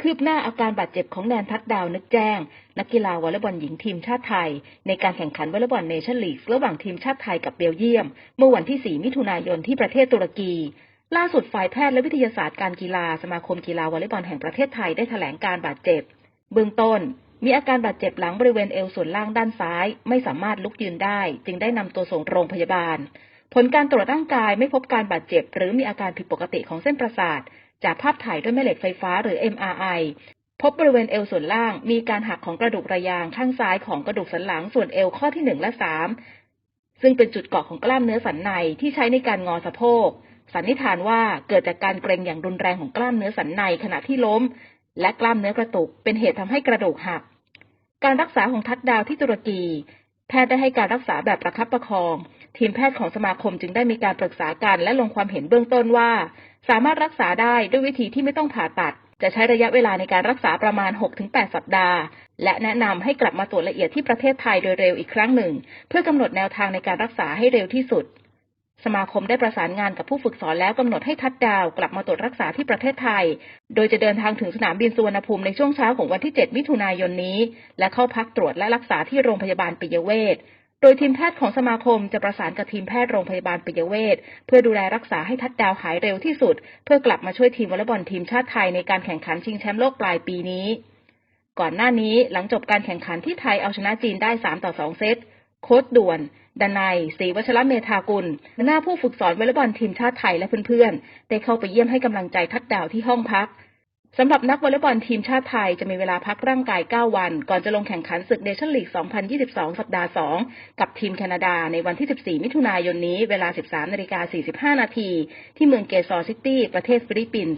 คืบหน้าอาการบาดเจ็บของแดนทัดดาวนึกแจ้ง นักกีฬาวอลเลย์บอลหญิงทีมชาติไทย ในการแข่งขันวอลเลย์บอลเนชั่นลีกระหว่างทีมชาติไทยกับเบลเยียม เมื่อวันที่ 4 มิถุนายนที่ประเทศตุรกี ล่าสุดฝ่ายแพทย์และวิทยาศาสตร์การกีฬาสมาคมกีฬาวอลเลย์บอลแห่งประเทศไทยได้แถลงการบาดเจ็บ เบื้องต้น มีอาการบาดเจ็บหลังบริเวณเอวส่วนล่างด้านซ้าย ไม่สามารถลุกยืนได้ จึงได้นำตัวส่งโรงพยาบาล ผลการตรวจร่างกายไม่พบการบาดเจ็บ หรือมีอาการผิดปกติของเส้นประสาท จากภาพถ่ายด้วยแม่เหล็กไฟฟ้าหรือ MRI พบบริเวณเอวส่วนล่างมีการหักของกระดูกระยางข้างซ้ายของกระดูกสันหลังส่วนเอวข้อที่หนึ่งและสามซึ่งเป็นจุดเกาะของกล้ามเนื้อสันในที่ใช้ในการงอสะโพก สันนิษฐานว่าเกิดจากการเกร็งอย่างรุนแรงของกล้ามเนื้อสันในขณะที่ล้ม และกล้ามเนื้อกระตุกเป็นเหตุทำให้กระดูกหัก การรักษาของทัดดาวที่ตุรกี แพทย์ได้ให้การรักษาแบบประคับประคอง ทีมแพทย์ของสมาคมจึงได้มีการปรึกษากันและลงความเห็นเบื้องต้นว่า สามารถรักษาได้ด้วยวิธีที่ไม่ต้องผ่าตัด จะใช้ระยะเวลาในการรักษาประมาณ 6-8 สัปดาห์ และแนะนำให้กลับมาตรวจละเอียดที่ประเทศไทยโดยเร็วอีกครั้งหนึ่ง เพื่อกำหนดแนวทางในการรักษาให้เร็วที่สุด สมาคมได้ประสานงานกับผู้ฝึกสอนแล้วกำหนดให้ทัดดาวกลับมาตรวจรักษาที่ประเทศไทย โดยจะเดินทางถึงสนามบินสุวรรณภูมิในช่วงเช้าของวันที่ 7 มิถุนายนนี้ และเข้าพักตรวจและรักษาที่โรงพยาบาลปิยเวช โดยทีมแพทย์ของสมาคมจะประสานกับทีมแพทย์โรงพยาบาลปิยเวชเพื่อดูแลรักษาให้ทัดดาวหายเร็วที่สุด เพื่อกลับมาช่วยทีมวอลเลย์บอลทีมชาติไทยในการแข่งขันชิงแชมป์โลกปลายปีนี้ ก่อนหน้านี้หลังจบการแข่งขันที่ไทยเอาชนะจีนได้ 3 ต่อ 2 เซต โค้ดด่วน ดนัยศรีวัชรเมธากุลหัวหน้าผู้ฝึกสอนวอลเลย์บอลทีมชาติไทยและเพื่อนๆได้เข้าไปเยี่ยมให้กำลังใจทัดดาวที่ห้องพัก สำหรับนักวอลเลย์บอลทีมชาติไทยจะมีเวลาพักร่างกาย 9 วัน ก่อนจะลงแข่งขันศึกเนชั่นลีก 2022 สัปดาห์ 2 กับทีมแคนาดาในวันที่ 14 มิถุนายนนี้ เวลา 13นาฬิกา45 นาที ที่เมืองเกซอร์ซิตี้ ประเทศฟิลิปปินส์